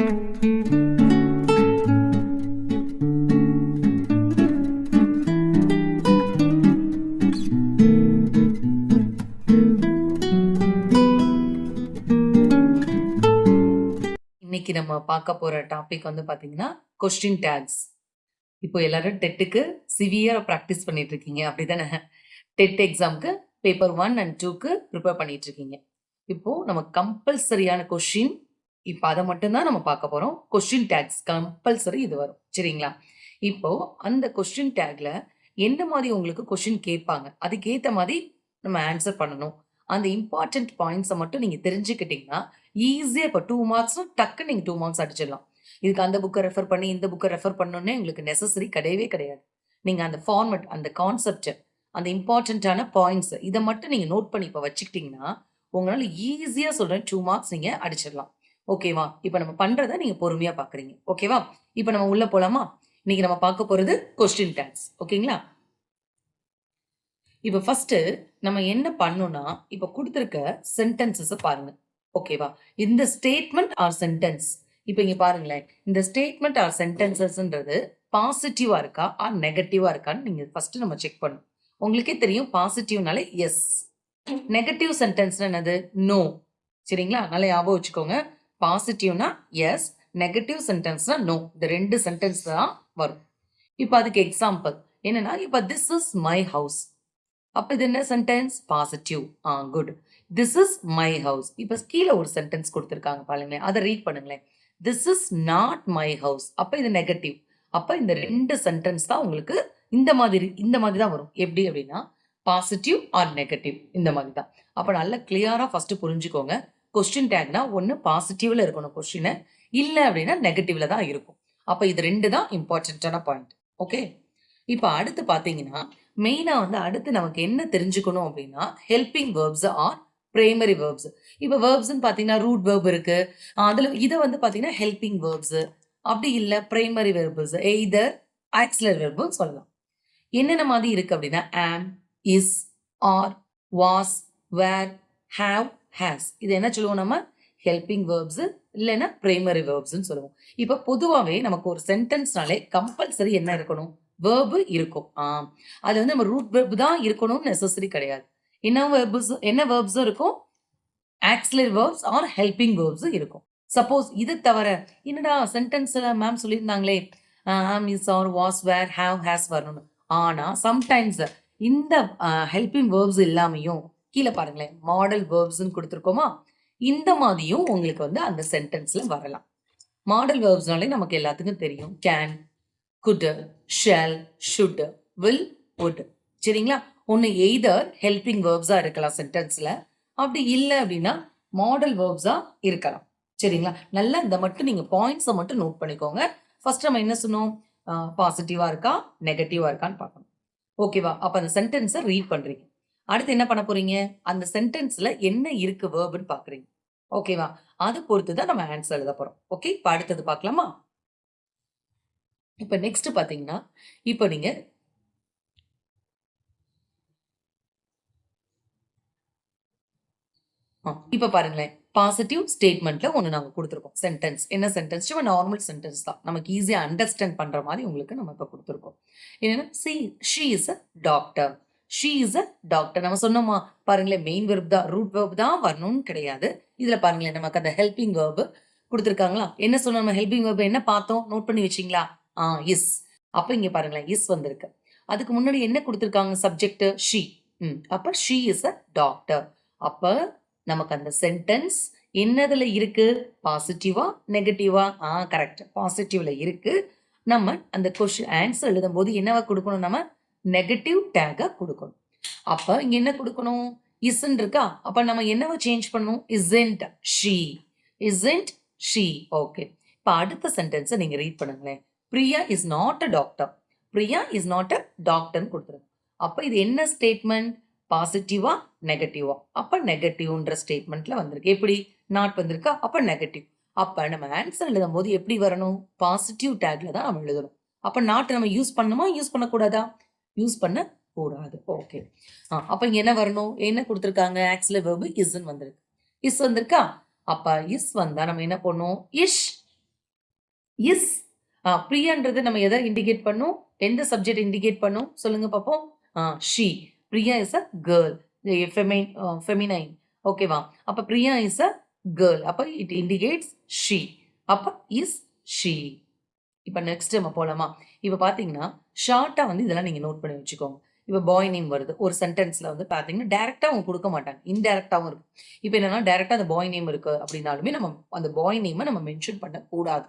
இன்னைக்கு நம்ம பார்க்க போற டாபிக் வந்து பாத்தீங்கன்னா கொஸ்டின் டேக்ஸ் இப்போ எல்லாரும் டெட்டுக்கு சிவியரா ப்ராக்டிஸ் பண்ணிட்டு இருக்கீங்க. அப்படிதானே? டெட் எக்ஸாம்க்கு பேப்பர் ஒன் அண்ட் டூக்கு ப்ரிப்பேர் பண்ணிட்டு இருக்கீங்க. இப்போ நம்ம கம்பல்சரியான கொஸ்டின் இப்போ அதை மட்டும்தான் நம்ம பார்க்க போறோம். கொஸ்டின் டேக்ஸ் கம்பல்சரி இது வரும். சரிங்களா? இப்போ அந்த கொஸ்டின் டேக்ல என்ன மாதிரி உங்களுக்கு கொஸ்டின் கேட்பாங்க? அதுக்கேற்ற மாதிரி நம்ம ஆன்சர் பண்ணணும். அந்த இம்பார்ட்டன்ட் பாயிண்ட்ஸை மட்டும் நீங்க தெரிஞ்சுக்கிட்டீங்கன்னா ஈஸியாக இப்போ டூ மார்க்ஸும் டக்கு நீங்கள் டூ மார்க்ஸ் அடிச்சிடலாம். இதுக்கு அந்த புக்கை ரெஃபர் பண்ணி இந்த புக்கை ரெஃபர் பண்ணணுன்னே உங்களுக்கு நெசசரி கிடையவே கிடையாது. நீங்கள் அந்த ஃபார்மெட் அந்த கான்செப்ட் அந்த இம்பார்ட்டண்ட்டான பாயிண்ட்ஸ் இதை மட்டும் நீங்கள் நோட் பண்ணி இப்போ வச்சுக்கிட்டிங்கன்னா உங்களால் ஈஸியாக சொல்கிறேன் டூ மார்க்ஸ் நீங்கள் அடிச்சிடலாம். ஓகேவா இப்போ நம்ம பண்ணுறதை நீங்கள் பொறுமையாக பார்க்குறீங்க ஓகேவா இப்போ நம்ம உள்ளே போகலாமா இன்னைக்கு நம்ம பார்க்க போகிறது கொஸ்டின் டேக்ஸ் ஓகேங்களா இப்போ ஃபர்ஸ்ட் நம்ம என்ன பண்ணோம்னா இப்போ கொடுத்துருக்க சென்டென்சஸை பாருங்க. ஓகேவா இந்த ஸ்டேட்மெண்ட் ஆர் சென்டென்ஸ் இப்போ இங்க பாருங்களேன். இந்த ஸ்டேட்மெண்ட் ஆர் சென்டென்சஸ்ன்றது பாசிட்டிவா இருக்கா? ஆர் நெகட்டிவா இருக்கான்னு நீங்க ஃபர்ஸ்ட் நம்ம செக் பண்ணணும். உங்களுக்கே தெரியும் பாசிட்டிவ்னாலே எஸ் நெகட்டிவ் சென்டென்ஸ்னா என்னது? நோ சரிங்களா? நல்லா ஞாபகம் வச்சுக்கோங்க. பாசிட்டிவ்னா எஸ் நெகட்டிவ் சென்டென்ஸ்னா நோ இந்த ரெண்டு சென்டென்ஸ் தான் வரும். இப்போ அதுக்கு எக்ஸாம்பிள் என்னன்னா இப்போ திஸ் இஸ் மை ஹவுஸ் அப்போ இது என்ன sentence positive ah good this is my house இப்போ கீழே ஒரு சென்டென்ஸ் கொடுத்துருக்காங்க பாருங்களேன் அதை ரீட் பண்ணுங்களேன். This is not my house அப்போ இது நெகட்டிவ் அப்போ இந்த ரெண்டு சென்டென்ஸ் தான் உங்களுக்கு இந்த மாதிரி இந்த மாதிரி தான் வரும். எப்படி அப்படின்னா பாசிட்டிவ் ஆர் நெகட்டிவ் இந்த மாதிரி தான். அப்போ நல்லா கிளியராக ஃபஸ்ட்டு புரிஞ்சுக்கோங்க. கொஸ்டின் டேக்னா ஒன்று பாசிட்டிவ்ல இருக்கணும் கொஸ்டின் இல்லை அப்படின்னா நெகட்டிவ்ல தான் இருக்கும். அப்போ இது ரெண்டு தான் இம்பார்ட்டண்ட்டான பாயிண்ட் ஓகே இப்போ அடுத்து பார்த்தீங்கன்னா மெயினாக வந்து அடுத்து நமக்கு என்ன தெரிஞ்சுக்கணும் அப்படின்னா helping verbs are primary verbs இப்போ வேர்ப்ஸ்ன்னு பார்த்தீங்கன்னா ரூட் வேர்ப் இருக்கு. அதில் இதை வந்து பார்த்தீங்கன்னா ஹெல்பிங் வேர்ப்ஸ் அப்படி இல்லை பிரைமரி வேர்பஸ் எய்தர் ஆக்சிலர் வேர்பும் சொல்லலாம். என்னென்ன மாதிரி இருக்கு அப்படின்னா am is are was were have has இது என்ன சொல்லுவோம் நம்ம? ஹெல்பிங் வேர்ப்ஸ் இல்லைன்னா பிரைமரி வேர்ப்ஸ்ன்னு சொல்லுவோம். இப்போ பொதுவாகவே நமக்கு ஒரு சென்டென்ஸ்னாலே கம்பல்சரி என்ன இருக்கணும்? வேர்பு இருக்கும். ஆ அது வந்து நம்ம ரூட் வேர்பு தான் இருக்கணும்னு நெசசரி கிடையாது. என்ன வேர்ப்ஸ் என்ன வேர்ப்ஸும் இருக்கும்? ஆக்சிலரி வேர்ப்ஸ் ஆர் ஹெல்பிங் வேர்ப்ஸும் இருக்கும். சப்போஸ் இது தவிர என்னடா சென்டென்ஸில் ma'am சொல்லியிருந்தாங்களே? Am is are was were have has வரணும்னு. ஆனால் சம்டைம்ஸ் இந்த uh, ஹெல்பிங் வேர்ப்ஸ் இல்லாமையும் கீழே பாருங்களேன். மாடல் வேர்ப்ஸ்ன்னு கொடுத்துருக்கோமா? இந்த மாதிரியும் உங்களுக்கு வந்து அந்த சென்டென்ஸில் வரலாம். மாடல் வேர்ப்ஸ்னாலே நமக்கு எல்லாத்துக்கும் தெரியும். Can could shall should will would. சரிங்களா? ஒன்று எய்தர் ஹெல்பிங் வேர்ப்ஸாக இருக்கலாம் சென்டென்ஸில் அப்படி இல்லை அப்படின்னா மாடல் வேர்ப்ஸாக இருக்கலாம். சரிங்களா? நல்லா இந்த மட்டும் நீங்கள் பாயிண்ட்ஸை மட்டும் நோட் பண்ணிக்கோங்க. ஃபர்ஸ்ட் நம்ம என்ன சொன்னோம்? பாசிட்டிவாக இருக்கா? நெகட்டிவாக இருக்கான்னு பார்க்கணும். ஓகேவா அப்போ அந்த சென்டென்ஸை ரீட் பண்ணுறீங்க அடுத்து என்ன பண்ண போறீங்க? அந்த சென்டென்ஸில் என்ன இருக்கு வேர்புன்னு பார்க்குறீங்க ஓகேவா அதை பொறுத்து தான் நம்ம ஆன்சர் எழுத போகிறோம் ஓகே இப்போ அடுத்தது பார்க்கலாமா? இப்போ நெக்ஸ்ட் பார்த்தீங்கன்னா இப்போ நீங்கள் இப்போ பாருங்களேன். பாசிட்டிவ் ஸ்டேட்மெண்ட்ல ஒன்று நாங்கள் கொடுத்துருக்கோம். சென்டென்ஸ் என்ன சென்டென்ஸ் சும்மா நார்மல் சென்டென்ஸ் தான். நமக்கு ஈஸியாக அண்டர்ஸ்டாண்ட் பண்ணுற மாதிரி உங்களுக்கு நம்ம இப்போ கொடுத்துருக்கோம். என்னன்னா C she is a doctor she is a doctor நம்ம சொன்னோமா பாருங்களேன் மெயின் வெர்ப் தான் ரூட் வெர்ப் தான் வரணும்னு கிடையாது. இதில் பாருங்களேன் நமக்கு அந்த ஹெல்பிங் வெர்ப் கொடுத்துருக்காங்களா? என்ன சொன்னோம் நம்ம ஹெல்பிங் வெர்ப் என்ன பார்த்தோம்? நோட் பண்ணி வச்சிங்களா? ஆ இஸ் அப்போ இங்கே பாருங்களேன் இஸ் வந்திருக்கு. அதுக்கு முன்னாடி என்ன கொடுத்துருக்காங்க சப்ஜெக்ட் ஷீ ம் அப்போ ஷீ இஸ் அ டாக்டர் அப்போ நமக்கு அந்த சென்டென்ஸ் என்னதுல இருக்கு? பாசிட்டிவா நெகட்டிவா ஆ கரெக்ட் பாசிட்டிவ்ல இருக்கு. நம்ம அந்த கொஷின் ஆன்சர் எழுதும் போது என்னவா கொடுக்கணும் நம்ம? நெகட்டிவ் டேக்கை கொடுக்கணும். அப்ப இங்க என்ன கொடுக்கணும்? இஸ்ன் இருக்கா? அப்ப நம்ம என்னவை சேஞ்ச் பண்ணணும்? Isn't she isn't she okay இப்ப அடுத்த சென்டென்ஸை நீங்க ரீட் பண்ணுங்களேன். Priya is not a doctor Priya is not a டாக்டர்னு கொடுத்துருங்க. அப்போ இது என்ன ஸ்டேட்மெண்ட் பாசிட்டிவா நெகட்டிவா அப்போ நெகட்டிவ்ன்ற ஸ்டேட்மெண்ட்ல வந்திருக்கு. எப்படி? நாட் வந்திருக்கா? அப்போ நெகட்டிவ் அப்போ நம்ம ஆன்சர் எழுதும் போது எப்படி வரணும்? பாசிட்டிவ் டேக்ல தான் நம்ம எழுதணும். அப்போ நாட் நம்ம யூஸ் பண்ணுமா யூஸ் பண்ணக்கூடாதா? யூஸ் பண்ண கூடாது. ஓகே. அப்ப இங்க என்ன வரணும்? என்ன கொடுத்துருக்காங்க? ஆக்சுவலி வெர்பு இஸ்ன்னு வந்திருக்கு. இஸ் வந்திருக்கா? அப்ப இஸ் வந்தா நம்ம என்ன பண்ணுவோம்? இஷ் இஸ் பிரியான்றது நம்ம எதை இண்டிகேட் பண்ணும்? எந்த சப்ஜெக்ட் இண்டிகேட் பண்ணும். சொல்லுங்க பார்ப்போம் she Priya is a girl feminine ஓகேவா அப்ப பிரியா இஸ் அ கேர்ள் அப்ப இட் இண்டிகேட்ஸ் ஷீ அப்ப இஸ் ஷீ இப்ப நெக்ஸ்ட் நம்ம போலாமா? இப்ப பாத்தீங்கன்னா ஷார்ட்டாக வந்து இதெல்லாம் நீங்க நோட் பண்ணி வச்சுக்கோங்க. இப்போ பாய் நேம் வருது. ஒரு சென்டென்ஸில் வந்து பார்த்தீங்கன்னா டேரெக்டாக அவங்க கொடுக்க மாட்டாங்க. இன்டெரக்டாகவும் இருக்கும் இப்போ என்னன்னா டேரெக்டாக அந்த பாய் நேம் இருக்கு அப்படின்னாலுமே நம்ம அந்த பாய் நேமை நம்ம மென்ஷன் பண்ணக்கூடாது.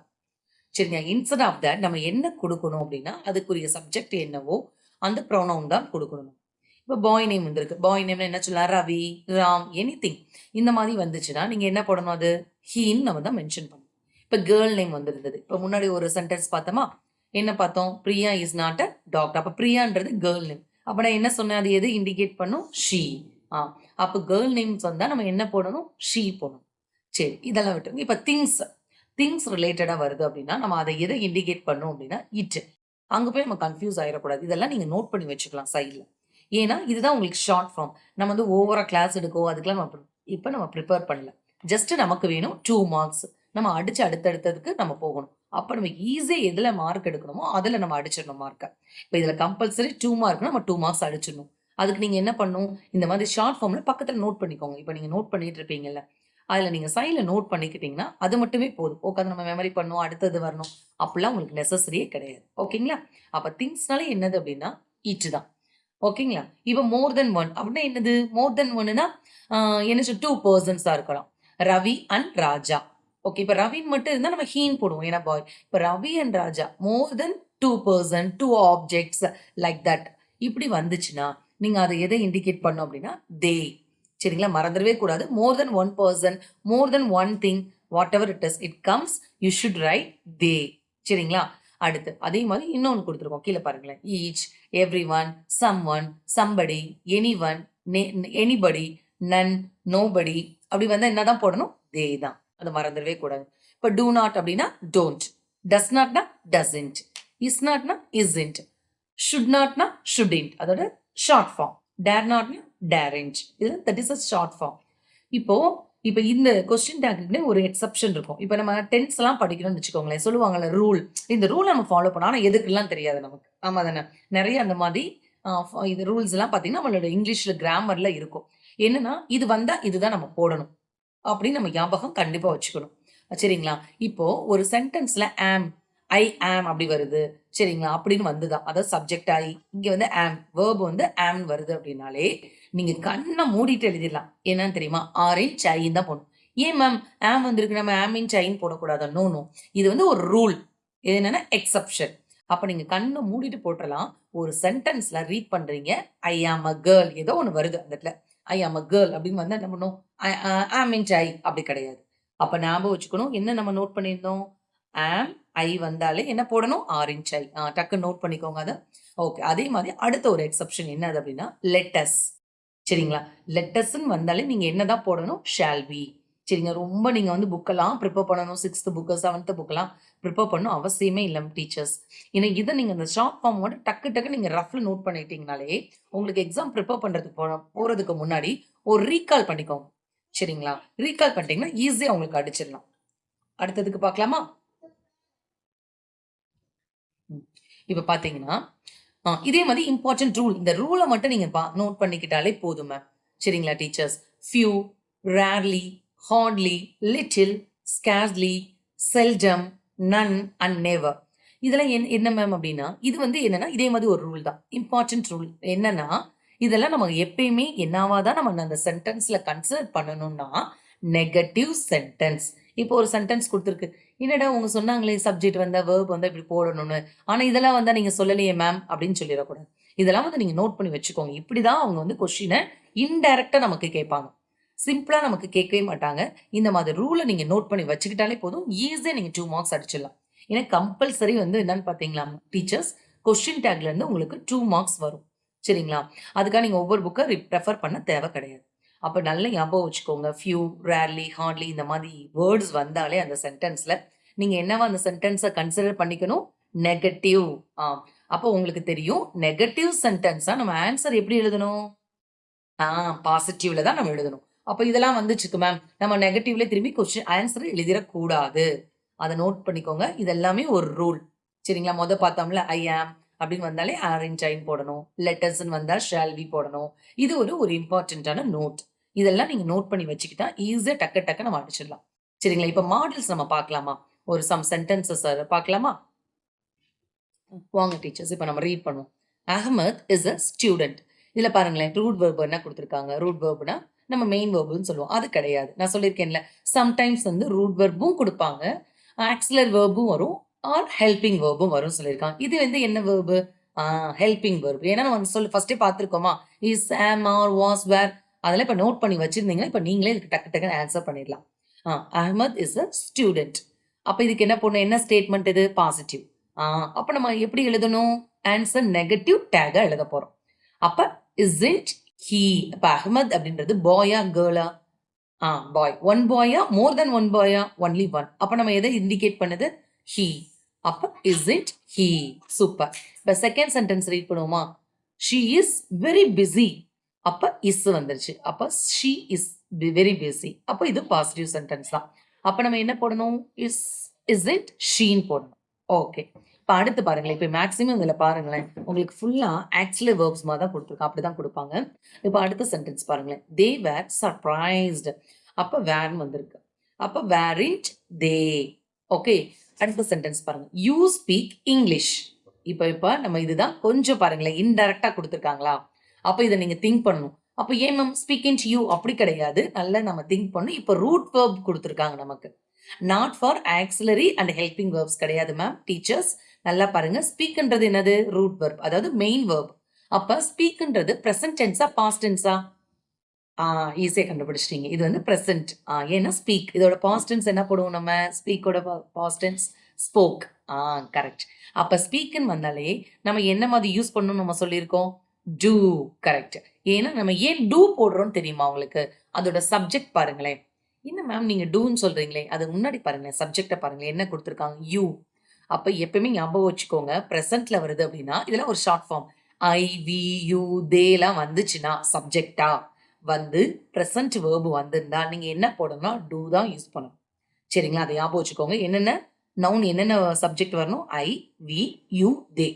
சரிங்க இன்ஸ்டெட் ஆஃப் தட் நம்ம என்ன கொடுக்கணும் அப்படின்னா அதுக்குரிய சப்ஜெக்ட் என்னவோ அந்த ப்ரொனவுன் தான் கொடுக்கணும். இப்போ பாய் நேம் வந்திருக்கு பாய் நேம்னா என்ன சொல்லலாம் ரவி ராம் எனி இந்த மாதிரி வந்துச்சுன்னா நீங்க என்ன போடணும் அது? ஹீன்னு நம்ம தான் மென்ஷன் பண்ணணும். இப்போ கேர்ள் நேம் வந்திருந்தது. இப்போ முன்னாடி ஒரு சென்டென்ஸ் பார்த்தோமா? என்ன பார்த்தோம்? Priya is not a doctor அப்போ பிரியான்றது கேர்ள் நேம் அப்போ நான் என்ன சொன்னேன்? அது எது இண்டிகேட் பண்ணும்? ஷீ ஆ. அப்போ கேர்ள் நேம்ஸ் வந்தால் நம்ம என்ன போடணும்? ஷீ போடணும். சரி இதெல்லாம் விட்டுருங்க. இப்போ திங்ஸ் திங்ஸ் ரிலேட்டடாக வருது அப்படின்னா நம்ம அதை எதை இண்டிகேட் பண்ணோம் அப்படின்னா இட் அங்கே போய் நம்ம கன்ஃபியூஸ் ஆகிடக்கூடாது இதெல்லாம் நீங்கள் நோட் பண்ணி வச்சுக்கலாம் சைடில் ஏன்னா இதுதான் உங்களுக்கு ஷார்ட் ஃபார்ம் நம்ம வந்து ஓவரா கிளாஸ் எடுக்கோ அதுக்கெல்லாம் நம்ம இப்போ நம்ம ப்ரிப்பேர் பண்ணல. ஜஸ்ட் நமக்கு வேணும் டூ மார்க்ஸ் நம்ம அடித்து அடுத்தடுத்ததுக்கு நம்ம போகணும். அப்போ நம்ம ஈஸியாக எதில் மார்க் எடுக்கணுமோ அதில் நம்ம அடிச்சிடணும் மார்க்கை இப்போ இதில் கம்பல்சரி டூ மார்க்னா நம்ம டூ மார்க்ஸ் அடிச்சிடணும். அதுக்கு நீங்கள் என்ன பண்ணணும்? இந்த மாதிரி ஷார்ட் ஃபார்மில் பக்கத்தில் நோட் பண்ணிக்கோங்க. இப்போ நீங்கள் நோட் பண்ணிட்டு இருப்பீங்கல்ல. அதில் நீங்கள் சைடில் நோட் பண்ணிக்கிட்டீங்கன்னா அது மட்டுமே போதும். உட்காந்து நம்ம மெமரி பண்ணுவோம் அடுத்தது வரணும். அப்படிலாம் உங்களுக்கு நெசசரியே கிடையாது. ஓகேங்களா? அப்போ திங்ஸ்னாலே என்னது அப்படின்னா ஈச்சு தான். ஓகேங்களா? இப்போ மோர் தென் ஒன் அப்படின்னா என்னது? மோர் தென் ஒன்னுனா என்ன டூ பர்சன்ஸாக இருக்கலாம். Ravi and Raja. ஓகே இப்போ ரவின்னு மட்டும் இருந்தால் நம்ம ஹீன் போடுவோம். ஏன்னா பாய் இப்போ Ravi and Raja more than two person two objects like that இப்படி வந்துச்சுன்னா நீங்கள் அதை எதை இண்டிகேட் பண்ணோம் அப்படின்னா தே சரிங்களா? மறந்துடவே கூடாது. More than one person more than one thing whatever it is it comes you should write they சரிங்களா? அடுத்து அதே மாதிரி இன்னொன்று கொடுத்துருக்கோம். கீழே பாருங்களேன். Each every one some one somebody any one anybody none nobody அப்படி வந்தால் என்ன தான் போடணும்? தே தான். அதை மறந்துடவே கூடாது. இப்போ டூ நாட் அப்படின்னா டோன்ட் டஸ் நாட்னா டசன்ட் இஸ் நாட்னா இஸ்இன்ட் ஷுட் நாட்னா ஷுடின்ட் அதோட ஷார்ட் ஃபார்ம் டேர் நாட்னா டேரண்ட் இது that is a short form இப்போ இப்போ இந்த கொஸ்டின் டேக்குன்னு ஒரு எக்ஸப்ஷன் இருக்கும். இப்போ நம்ம டென்ஸ் எல்லாம் படிக்கணும்னு வச்சுக்கோங்களேன். சொல்லுவாங்கல்ல ரூல் இந்த ரூல் நம்ம ஃபாலோ பண்ணோம் ஆனால் எதுக்குலாம் தெரியாது நமக்கு. ஆமாம் தானே? நிறைய அந்த மாதிரி இது ரூல்ஸ் எல்லாம் பார்த்தீங்கன்னா நம்மளோட இங்கிலீஷில் கிராமரில் இருக்கும். என்னன்னா இது வந்தால் இதுதான் நம்ம போடணும். அப்படின்னு நம்ம ஞாபகம் கண்டிப்பாக வச்சுக்கணும். சரிங்களா? இப்போ ஒரு சென்டென்ஸ்ல ஆம் ஐ ஆம் அப்படி வருது. சரிங்களா? அப்படின்னு வந்துதான் அதாவது சப்ஜெக்ட் ஐ இங்க வந்து ஆம் வேர்ப் வந்து ஆம் வருது அப்படின்னாலே நீங்க கண்ணை மூடிட்டு எழுதிடலாம். என்னன்னு தெரியுமா? ஆரேஞ்ச் ஐன்னு தான் போடணும். ஏன் மேம் ஆம் வந்திருக்கு. நம்ம ஆம் இன் சைன் போடக்கூடாது? நோ நோ இது வந்து ஒரு ரூல் இது என்னன்னா எக்ஸப்ஷன் அப்போ நீங்கள் கண்ணை மூடிட்டு போட்டலாம் ஒரு சென்டென்ஸில் ரீட் பண்ணுறீங்க ஐ ஆம் அ கேர்ள் ஏதோ ஒன்று வருது அந்த இடத்துல. ஐ ஆம் அ கேர்ள் அப்படின்னு வந்து என்ன பண்ணும்? ஆம் இன் ஐ அப்படி கிடையாது. அப்போ ஞாபகம் வச்சுக்கணும் என்ன நம்ம நோட் பண்ணியிருந்தோம்? ஆம் ஐ வந்தாலே என்ன போடணும்? ஆரஞ்ச் ஐ டக்கு நோட் பண்ணிக்கோங்க அதை. ஓகே அதே மாதிரி அடுத்த ஒரு எக்ஸப்ஷன் என்னது அப்படின்னா லெட்டஸ் சரிங்களா? லெட்டஸ்ன்னு வந்தாலே நீங்க என்னதான் போடணும்? ஷால் பி சரிங்க? ரொம்ப நீங்கள் வந்து புக்கெல்லாம் ப்ரிப்பேர் பண்ணணும். சிக்ஸ்த் புக்கு செவன்த்து புக்கெல்லாம் ப்ரிப்பேர் பண்ணணும் அவசியமே இல்லை டீச்சர்ஸ் ஏன்னா இதை நீங்கள் இந்த ஷார்ட் ஃபார்ம் மட்டும் டக்கு டக்கு நீங்கள் ரஃப்ல நோட் பண்ணிட்டீங்கனாலே உங்களுக்கு எக்ஸாம் ப்ரிப்பேர் பண்ணுறதுக்கு போகிறதுக்கு முன்னாடி ஒரு ரீகால் பண்ணிக்கோங்க. சரிங்களா? ரீகால் பண்ணிட்டீங்கன்னா ஈஸியாக உங்களுக்கு அடிச்சிடலாம். அடுத்ததுக்கு பார்க்கலாமா? இப்போ பார்த்தீங்கன்னா இதே மாதிரி இம்பார்ட்டன்ட் ரூல் இந்த ரூலை மட்டும் நீங்கள் பா நோட் பண்ணிக்கிட்டாலே போதும் மேம் சரிங்களா teachers few rarely hardly little scarcely seldom none and never இதெல்லாம் என் என்ன மேம் அப்படின்னா இது வந்து என்னன்னா இதே மாதிரி ஒரு ரூல் தான். இம்பார்ட்டன்ட் ரூல் என்னன்னா இதெல்லாம் நம்ம எப்பயுமே என்னவாக தான் நம்ம அந்த சென்டென்ஸில் கன்சிடர் பண்ணணும்னா நெகட்டிவ் சென்டென்ஸ் இப்போ ஒரு சென்டென்ஸ் கொடுத்துருக்கு. என்னடா உங்க சொன்னாங்களே சப்ஜெக்ட் வந்தால் வேர்ப் வந்தால் இப்படி போடணும்னு. ஆனால் இதெல்லாம் வந்தால் நீங்கள் சொல்லலையே மேம் அப்படின்னு சொல்லிடக்கூடாது. இதெல்லாம் வந்து நீங்கள் நோட் பண்ணி வச்சுக்கோங்க. இப்படி தான் அவங்க வந்து கொஷினை இன்டைரக்டா நமக்கு கேட்பாங்க. சிம்பிளாக நமக்கு கேட்கவே மாட்டாங்க. இந்த மாதிரி ரூலை நீங்கள் நோட் பண்ணி வச்சுக்கிட்டாலே போதும். ஈஸியாக நீங்கள் டூ மார்க்ஸ் அடிச்சிடலாம். ஏன்னா கம்பல்சரி வந்து என்னன்னு பார்த்தீங்களா டீச்சர்ஸ் கொஸ்டின் டேக்லேருந்து உங்களுக்கு டூ மார்க்ஸ் வரும். சரிங்களா? அதுக்காக நீங்கள் ஒவ்வொரு புக்கை ரெஃபர் பண்ண தேவை கிடையாது. அப்போ நல்ல ஞாபகம் வச்சுக்கோங்க. ஃபியூ ரேர்லி ஹார்ட்லி இந்த மாதிரி வேர்ட்ஸ் வந்தாலே அந்த சென்டென்ஸில் நீங்கள் என்னவா அந்த சென்டென்ஸை கன்சிடர் பண்ணிக்கணும்? நெகட்டிவ் ஆ அப்போ உங்களுக்கு தெரியும் நெகட்டிவ் சென்டென்ஸாக நம்ம ஆன்சர் எப்படி எழுதணும்? ஆ பாசிட்டிவ்ல தான் நம்ம எழுதணும். அப்போ இதெல்லாம் வந்துச்சுக்கு மேம் நம்ம நெகட்டிவ்ல திரும்பி கொஸ்டின் ஆன்சர் எழுதிடக்கூடாது. அதை நோட் பண்ணிக்கோங்க. இதெல்லாமே ஒரு ரூல் சரிங்களா? முத பார்த்தோம்ல ஐ ஆம் அப்படின்னு வந்தாலே ஆரஞ்ச் போடணும். லெட்டர்ஸ்ன்னு வந்தா ஷால்வி போடணும். இது ஒரு ஒரு இம்பார்ட்டண்ட்டான நோட் இதெல்லாம் நீங்க நோட் பண்ணி வச்சுக்கிட்டா ஈஸியா டக்கு டக்கு நம்ம அடிச்சிடலாம். சரிங்களா? இப்ப மாடல்ஸ் நம்ம பார்க்கலாமா? ஒரு சம் சென்டென்சஸ் பார்க்கலாமா? வாங்க டீச்சர்ஸ் இப்போ நம்ம ரீட் பண்ணுவோம். அஹமத் இஸ் அ ஸ்டூடெண்ட் இதுல பாருங்களேன் ரூட் வேர்ப் என்ன கொடுத்துருக்காங்க? ரூட் வேர்ப்னா நம்ம மெயின் வேர்புன்னு சொல்லுவோம். அது கிடையாது. நான் சொல்லியிருக்கேன்ல சம்டைம்ஸ் வந்து ரூட் வேர்பும் கொடுப்பாங்க. ஆக்சிலர் வேர்பும் வரும். ஆர் ஹெல்பிங் வேர்பும் வரும் சொல்லியிருக்காங்க. இது வந்து என்ன வேர்பு ஹெல்பிங் வேர்பு ஏன்னா நம்ம சொல்லி ஃபர்ஸ்டே பார்த்துருக்கோமா? Is am are was were அதெல்லாம் இப்போ நோட் பண்ணி வச்சிருந்தீங்கன்னா இப்போ நீங்களே இதுக்கு டக்கு டக்குன்னு ஆன்சர் பண்ணிடலாம். ஆ அஹமத் இஸ் அ ஸ்டூடெண்ட் அப்போ இதுக்கு என்ன பண்ணணும் என்ன ஸ்டேட்மெண்ட் இது? பாசிட்டிவ் ஆ அப்போ நம்ம எப்படி எழுதணும்? ஆன்சர் நெகட்டிவ் டேகா எழுத அப்போ இஸ் இன்ட் ஹீ அப்போ அஹ்மத் அப்படின்றது பாயா கேர்ளா ஆ? பாய் ஒன் பாயா மோர் தென் ஒன் பாயா ஒன்லி ஒன் அப்போ நம்ம எதை இண்டிகேட் பண்ணுது? ஹீ அப்ப இஸ்இன்ட் ஹீ சூப்பர் இப்ப செகண்ட் சென்டென்ஸ் ரீட் பண்ணுவோமா? ஷீ இஸ் வெரி பிஸி அப்ப இஸ் வந்துருச்சு. அப்ப ஷீ இஸ் வெரி பிஸி அப்ப இது பாசிட்டிவ் சென்டென்ஸ் தான். அப்ப நம்ம என்ன போடணும்? இஸ் இஸ் இட் ஷீன் போடணும். ஓகே இப்போ அடுத்து பாருங்களேன். இப்போ மேக்ஸிமம் இதில் பாருங்களேன். உங்களுக்கு ஃபுல்லாக ஆக்சுவலி வேர்ப்ஸ் மாதிரி தான் கொடுத்துருக்கோம் அப்படி தான் கொடுப்பாங்க. இப்போ அடுத்த சென்டென்ஸ் பாருங்களேன். தே வேர் சர்ப்ரைஸ்டு அப்போ வேர்னு வந்திருக்கு. அப்போ இட் தே ஓகே அடுத்த சென்டென்ஸ் பாருங்க. யூ ஸ்பீக் இங்கிலீஷ் இப்போ இப்போ நம்ம இதுதான் கொஞ்சம் பாருங்களேன் இன்டெரக்டாக கொடுத்துருக்காங்களா? அப்போ இதை நீங்கள் திங்க் பண்ணணும். அப்போ ஏன் மேம் ஸ்பீக் இன் யூ அப்படி கிடையாது. நல்லா நம்ம திங்க் பண்ணணும். இப்போ ரூட் வேர்ப் கொடுத்துருக்காங்க நமக்கு. Not for auxiliary and helping verbs கிடையாது மேம் டீச்சர்ஸ் நல்லா பாருங்க. ஸ்பீக்ன்றது என்னது? ரூட் வேர்ப் அதாவது மெயின் வேர்ப் அப்ப ஸ்பீக்ன்றது ப்ரெசன்ட் டென்ஸா பாஸ்ட் டென்ஸா ஆ கண்டுபிடிச்சிட்டீங்க. இது வந்து ப்ரெசன்ட் ஆ ஏன்னா ஸ்பீக் இதோட பாஸ்டன்ஸ் என்ன போடுவோம் நம்ம? ஸ்பீக்கோட பாஸ்டன்ஸ் ஸ்போக் ஆ கரெக்ட் அப்போ ஸ்பீக்குன்னு வந்தாலே நம்ம என்ன மாதிரி யூஸ் பண்ணணும் நம்ம சொல்லியிருக்கோம்? டூ கரெக்ட் ஏன்னா நம்ம ஏன் டூ போடுறோம்னு தெரியுமா உங்களுக்கு? அதோட சப்ஜெக்ட் பாருங்களேன். என்ன மேம் நீங்கள் டூன்னு சொல்கிறீங்களே அது முன்னாடி பாருங்களேன். சப்ஜெக்டை பாருங்களேன். என்ன கொடுத்துருக்காங்க? யூ அப்போ எப்பயுமே ஞாபகம் வச்சுக்கோங்க. ப்ரெசண்ட்டில் வருது அப்படின்னா இதெல்லாம் ஒரு short form I we you தேலாம் வந்துச்சுன்னா சப்ஜெக்டா வந்து ப்ரெசன்ட் வேர்பு வந்திருந்தா நீங்கள் என்ன போடணும்னா டூ தான் யூஸ் பண்ணணும். சரிங்களா? அதை ஞாபகம் வச்சுக்கோங்க. என்னென்ன நவுன் என்னென்ன சப்ஜெக்ட் வரணும்? ஐ வி யூ தே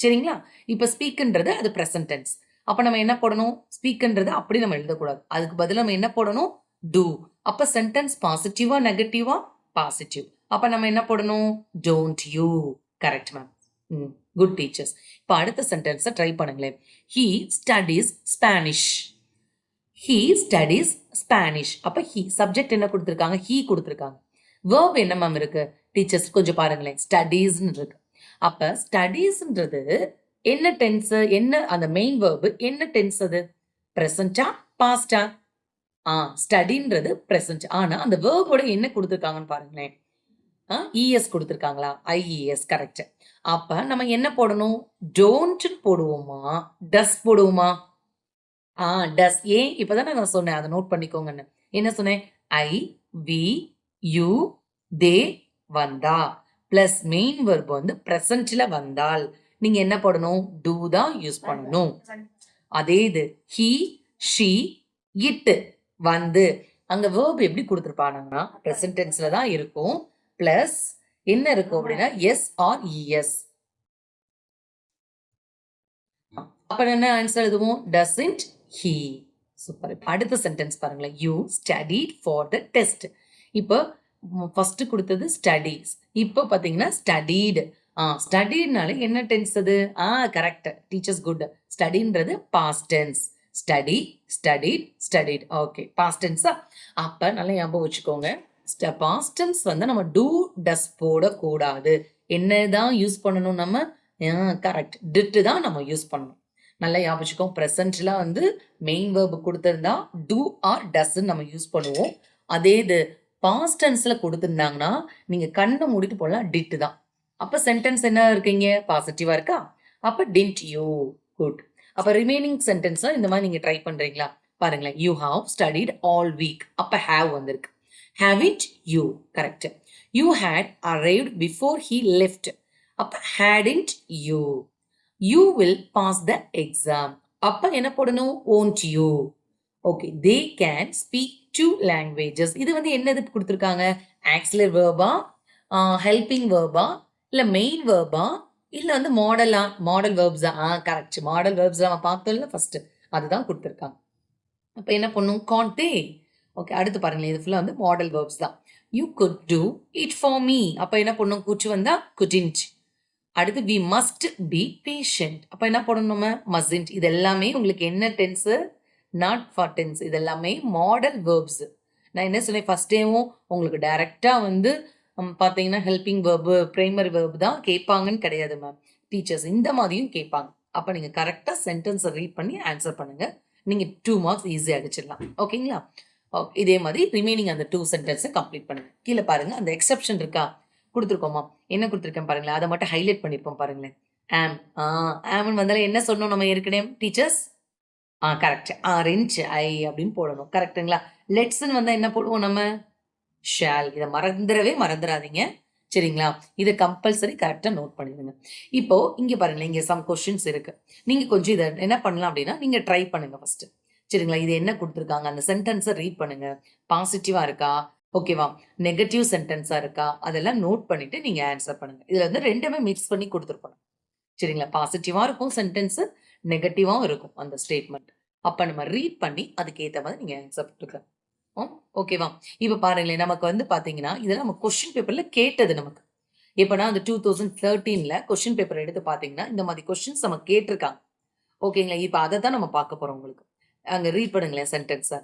சரிங்களா? இப்போ ஸ்பீக்குன்றது அது ப்ரெசன்ட் டென்ஸ் நம்ம என்ன போடணும்? ஸ்பீக்குன்றது அப்படி நம்ம எழுதக்கூடாது. அதுக்கு பதில் நம்ம என்ன போடணும்? டூ அப்போ சென்டென்ஸ் பாசிட்டிவா நெகட்டிவா பாசிட்டிவ் அப்போ நம்ம என்ன போடணும்? Don't you correct ma'am hmm good teachers இப்போ அடுத்த சென்டென்ஸை ட்ரை பண்ணுங்களேன். He studies Spanish he studies Spanish அப்போ ஹீ சப்ஜெக்ட் என்ன கொடுத்துருக்காங்க? ஹீ கொடுத்துருக்காங்க. வேர்ப் என்ன மேம் இருக்கு? டீச்சர்ஸ் கொஞ்சம் பாருங்களேன். ஸ்டடீஸ்ன்னு இருக்கு. அப்போ ஸ்டடீஸ்ன்றது என்ன டென்ஸ் என்ன அந்த மெயின் வேர்பு என்ன டென்ஸ் அது? ப்ரெசண்டா பாஸ்டா ஆ? ஸ்டடின்றது ப்ரெசன்ட் ஆனால் அந்த வேர்போட என்ன கொடுத்துருக்காங்கன்னு பாருங்களேன். இஎஸ் கொடுத்துருக்காங்களா? ஐஇஎஸ் கரெக்ட் அப்போ நம்ம என்ன போடணும்? டோன்ட்னு போடுவோமா? டஸ் போடுவோமா? ஆ டஸ் ஏன் இப்பதானே நான் சொன்னேன் அதை நோட் பண்ணிக்கோங்கன்னு. என்ன சொன்னேன்? ஐ வி யூ தே வந்தா. பிளஸ் மெயின் வெர்ப் வந்து பிரசன்ட்ல வந்தால். நீங்க என்ன போடணும்? டூ தான் யூஸ் பண்ணணும். அதே இது ஹி ஷி இட் வந்து. அங்க வேர்ப் எப்படி கொடுத்துருப்பாங்கன்னா பிரசன்ட் டென்ஸ்ல தான் இருக்கும். பிளஸ் என்ன இருக்கும் அப்படின்னா எஸ் ஆர் இஎஸ் அப்ப என்ன ஆன்சர் எழுதுவோம்? டசன்ட் ஹீ சூப்பர் இப்போ அடுத்த சென்டென்ஸ் பாருங்களேன். You study for the test இப்போ ஃபஸ்ட்டு கொடுத்தது ஸ்டடீஸ் இப்போ பார்த்தீங்கன்னா ஸ்டடீடு ஆ ஸ்டடினாலே என்ன டென்ஸ் அது? ஆ correct teachers good ஸ்டடின்றது past tense study studied studied okay past டென்ஸா அப்போ நல்லா ஞாபகம் வச்சுக்கோங்க. பாஸ்ட் டென்ஸ் வந்து நம்ம டூ டஸ் போடக்கூடாது. என்ன தான் யூஸ் பண்ணணும் நம்ம? கரெக்ட் டிட்டு தான் நம்ம யூஸ் பண்ணணும். நல்லா ஞாபகம் வச்சுக்கோ வந்து மெயின் வேர்பு கொடுத்துருந்தா டூ ஆர் டஸ்ன்னு நம்ம யூஸ் பண்ணுவோம். அதே இது பாஸ்ட் கொடுத்துருந்தாங்கன்னா நீங்கள் கண்ணை மூடிட்டு போடலாம் டிட்டு தான். அப்போ சென்டென்ஸ் என்ன இருக்கீங்க? பாசிட்டிவாக இருக்கா? அப்போ டிண்ட் யூ குட் அப்போ ரிமைனிங் சென்டென்ஸ்லாம் இந்த மாதிரி நீங்கள் ட்ரை பண்ணுறீங்களா பாருங்களேன். You have studied all week அப்போ ஹேவ் வந்திருக்கு. Have it you correct you had arrived before he left அப்போ hadn't you you will pass the exam அப்ப என்ன போடணும்? Won't you okay they can speak two languages இது வந்து என்னது கொடுத்துருக்காங்க? ஆக்சிலர் வேர்பா ஹெல்பிங் வேர்பா இல்லை மெயின் வேர்பா இல்லை வந்து மாடலா மாடல் வேர்ப்ஸா ஆ கரெக்ட் மாடல் வேர்ப்ஸ் நம்ம பார்த்தோம்ல ஃபர்ஸ்ட் அதுதான் கொடுத்துருக்காங்க. அப்ப என்ன பண்ணும்? கான்டே ஓகே அடுத்து பாருங்களேன். இது ஃபுல்லாக வந்து மாடல் வேர்ப்ஸ் தான். You could do it for me அப்போ என்ன பண்ணும்? கூச்சு குட் குடின்ட் அடுத்து வி மஸ்ட் பி பேஷண்ட் அப்போ என்ன பண்ணணும் நம்ம? மஸ்ட் இது எல்லாமே உங்களுக்கு என்ன டென்ஸு நாட் ஃபார் டென்ஸ் இது எல்லாமே மாடல் வேர்ப்ஸ் நான் என்ன சொன்னேன்? ஃபர்ஸ்ட் டேவும் உங்களுக்கு டைரெக்டாக வந்து பார்த்தீங்கன்னா ஹெல்பிங் வேர்பு ப்ரைமரி வேர்பு தான் கேட்பாங்கன்னு கிடையாது மேம் டீச்சர்ஸ் இந்த மாதிரியும் கேட்பாங்க. அப்போ நீங்கள் கரெக்டாக சென்டென்ஸை ரீட் பண்ணி ஆன்சர் பண்ணுங்கள் நீங்கள் டூ மார்க்ஸ் ஈஸியாக அடிச்சிடலாம். ஓகேங்களா ஓகே இதே மாதிரி ரிமைனிங் அந்த டூ சென்டென்ஸை கம்ப்ளீட் பண்ணுங்க. கீழே பாருங்கள் அந்த எக்ஸப்ஷன் இருக்கா? கொடுத்துருக்கோமா? என்ன கொடுத்துருக்கேன் பாருங்களேன். அதை மட்டும் ஹைலைட் பண்ணியிருப்போம் பாருங்களேன். ஆம் ஆ ஆமன் வந்தாலும் என்ன சொன்னோம் நம்ம ஏற்கனவே? டீச்சர்ஸ் ஆ கரெக்ட் ஆரஞ்ச் ஐ அப்படின்னு போடணும். கரெக்ட்டுங்களா லெட்ஸ்ன்னு வந்தால் என்ன போடுவோம் நம்ம? ஷால் இதை மறந்துடவே மறந்துடாதீங்க. சரிங்களா? இதை கம்பல்சரி கரெக்டாக நோட் பண்ணிடுங்க. இப்போ இங்கே பாருங்களேன். இங்கே சம் கொஸ்டின்ஸ் இருக்கு. நீங்கள் கொஞ்சம் இதை என்ன பண்ணலாம் அப்படின்னா நீங்க ட்ரை பண்ணுங்க ஃபர்ஸ்ட் சரிங்களா? இது என்ன கொடுத்துருக்காங்க? அந்த சென்டென்ஸை ரீட் பண்ணுங்க. பாசிட்டிவாக இருக்கா? ஓகேவா நெகட்டிவ் சென்டென்ஸா இருக்கா? அதெல்லாம் நோட் பண்ணிட்டு நீங்க ஆன்சர் பண்ணுங்க. இதுல வந்து ரெண்டுமே மிக்ஸ் பண்ணி கொடுத்துருக்கணும். சரிங்களா? பாசிட்டிவா இருக்கும் சென்டென்ஸ் நெகட்டிவாவும் இருக்கும் அந்த ஸ்டேட்மெண்ட் அப்ப நம்ம ரீட் பண்ணி அதுக்கேற்ற மாதிரி நீங்க ஆன்சர் போட்டுக்கலாம் ஓகேவா இப்ப பாருங்களேன் நமக்கு வந்து பாத்தீங்கன்னா இதெல்லாம் நம்ம கொஸ்டின் பேப்பர்ல கேட்டது நமக்கு. எப்பனா அந்த டூ தௌசண்ட் தேர்ட்டீன்ல கொஸ்டின் பேப்பர் எடுத்து பாத்தீங்கன்னா இந்த மாதிரி கொஸ்டின்ஸ் நம்ம கேட்டிருக்காங்க. ஓகேங்களா இப்ப அதை தான் நம்ம பார்க்க போறோம் உங்களுக்கு. அங்க ரீட் பண்ணுங்களேன் சென்டென்ஸை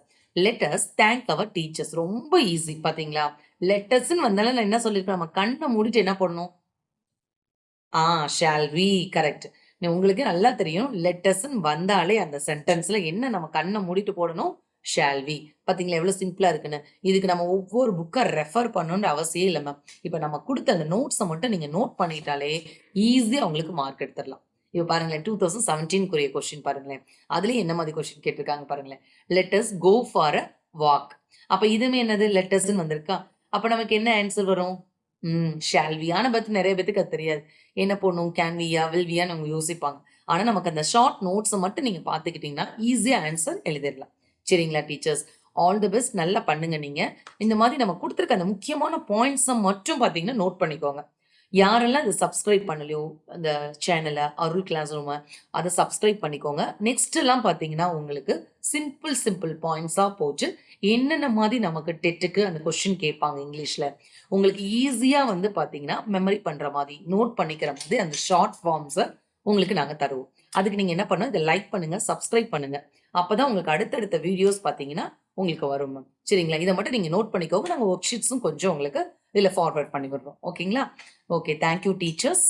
let us thank our teachers ரொம்ப ஈஸி பாத்தீங்களா? லெட்டர்ஸ்ன்னு வந்தாலும் நான் என்ன சொல்லியிருக்கேன் நம்ம கண்ணை மூடிட்டு என்ன பண்ணணும்? ஆ ஷால் வி கரெக்ட் உங்களுக்கு நல்லா தெரியும். லெட்டர்ஸ்ன்னு வந்தாலே அந்த சென்டென்ஸ்ல என்ன நம்ம கண்ணை மூடிட்டு போடணும்? ஷால் வி பாத்தீங்களா? எவ்வளவு சிம்பிளா இருக்குன்னு. இதுக்கு நம்ம ஒவ்வொரு புக்கை ரெஃபர் பண்ணணுன்ற அவசியம் இல்லை மேம் இப்போ நம்ம கொடுத்த அந்த நோட்ஸை மட்டும் நீங்க நோட் பண்ணிட்டாலே ஈஸியா உங்களுக்கு மார்க் எடுத்துடலாம். இப்போ பாருங்களேன் டூ தௌசண்ட் செவன்டீன்குரிய கொஸ்டின் பாருங்களேன். அதுலேயும் என்ன மாதிரி கொஸ்டின் கேட்டிருக்காங்க பாருங்களேன். Let us go for a walk அப்போ இதுமே என்னது? லெட்டர்ஸ்ன்னு வந்திருக்கா? அப்போ நமக்கு என்ன ஆன்சர் வரும்? ம் ஷால்வியான பற்றி நிறைய பேத்துக்கு அது தெரியாது. என்ன பண்ணும் கேன்வியா வில்வியான்னு அவங்க யோசிப்பாங்க. ஆனால் நமக்கு அந்த ஷார்ட் நோட்ஸை மட்டும் நீங்கள் பார்த்துக்கிட்டிங்கன்னா ஈஸியாக ஆன்சர் எழுதிடலாம். சரிங்களா டீச்சர்ஸ் ஆல் தி பெஸ்ட் நல்லா பண்ணுங்க நீங்கள் இந்த மாதிரி நம்ம கொடுத்துருக்க அந்த முக்கியமான பாயிண்ட்ஸை மட்டும் பார்த்தீங்கன்னா நோட் பண்ணிக்கோங்க. யாரெல்லாம் அதை சப்ஸ்கிரைப் பண்ணலையோ அந்த சேனலை அருள் கிளாஸ் ரூமை அதை சப்ஸ்கிரைப் பண்ணிக்கோங்க. நெக்ஸ்ட் எல்லாம் பார்த்தீங்கன்னா உங்களுக்கு சிம்பிள் சிம்பிள் பாயிண்ட்ஸாக போச்சு என்னென்ன மாதிரி நமக்கு டெட்டுக்கு அந்த கொஷின் கேட்பாங்க இங்கிலீஷில் உங்களுக்கு ஈஸியாக வந்து பார்த்தீங்கன்னா மெமரி பண்ணுற மாதிரி நோட் பண்ணிக்கிற மாதிரி அந்த ஷார்ட் ஃபார்ம்ஸை உங்களுக்கு நாங்கள் தருவோம். அதுக்கு நீங்கள் என்ன பண்ணணும்? இதை லைக் பண்ணுங்கள் சப்ஸ்கிரைப் பண்ணுங்கள் அப்போ தான் உங்களுக்கு அடுத்தடுத்த வீடியோஸ் பார்த்தீங்கன்னா உங்களுக்கு வரும் மேம் சரிங்களா? இதை மட்டும் நீங்கள் நோட் பண்ணிக்கோங்க. நாங்கள் ஒர்க் ஷீட்ஸும் கொஞ்சம் உங்களுக்கு இதில் ஃபார்வர்ட் பண்ணி விடுறோம் ஓகேங்களா ஓகே தேங்க்யூ டீச்சர்ஸ்